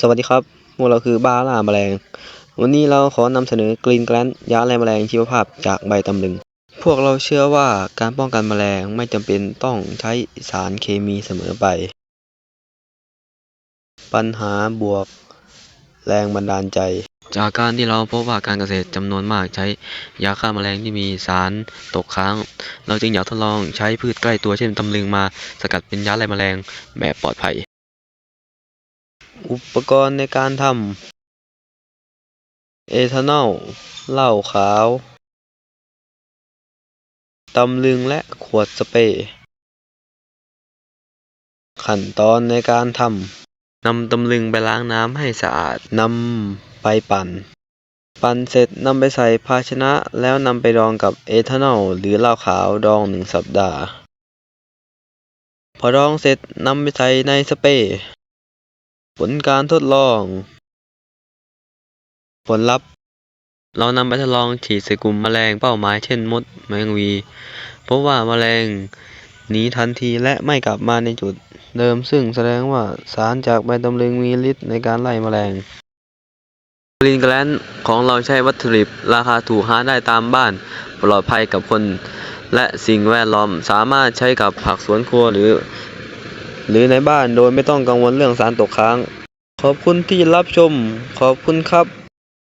สวัสดีครับพวกเราคือบ้าล่าแมลง วันนี้เราขอนำเสนอกรีนแกลนยาไล่แมลงชีวภาพจากใบตำลึง พวกเราเชื่อว่าการป้องกันแมลงไม่จำเป็นต้องใช้สารเคมีเสมอไป ปัญหาบวก แรงบันดาลใจ จากการที่เราพบว่าการเกษตรจำนวนมากใช้ยาฆ่าแมลงที่มีสารตกค้าง เราจึงอยากทดลองใช้พืชใกล้ตัวเช่นตำลึงมาสกัดเป็นยาไล่แมลงแบบปลอดภัย อุปกรณ์ในการทำเอทานอลเหล้าขาวตำลึงและขวดสเปรย์ขั้นตอนในการทำนำตำลึงไปล้างน้ำให้สะอาดนำไปปั่น ปั่นเสร็จนำไปใส่ภาชนะแล้วนำไปดองกับเอทานอลหรือเหล้าขาวดองหนึ่งสัปดาห์ พอดองเสร็จนำไปใส่ในสเปรย์ ผลการทดลอง ผลลัพธ์ เรานำไปทดลองฉีดใส่กลุ่มแมลงเป้าหมายเช่นมดแมงวีพบว่าแมลงหนีทันทีและไม่กลับมาในจุดเดิมซึ่งแสดงว่าสารจากใบตำลึงมีฤทธิ์ในการไล่แมลงกรีนแกลนของเราใช้วัตถุดิบราคาถูกหาได้ตามบ้าน ปลอดภัยกับคน และสิ่งแวดล้อมสามารถใช้กับผักสวนครัวหรือ หรือในบ้านโดยไม่ต้องกังวลเรื่องสารตกค้าง ขอบคุณที่รับชม ขอบคุณครับ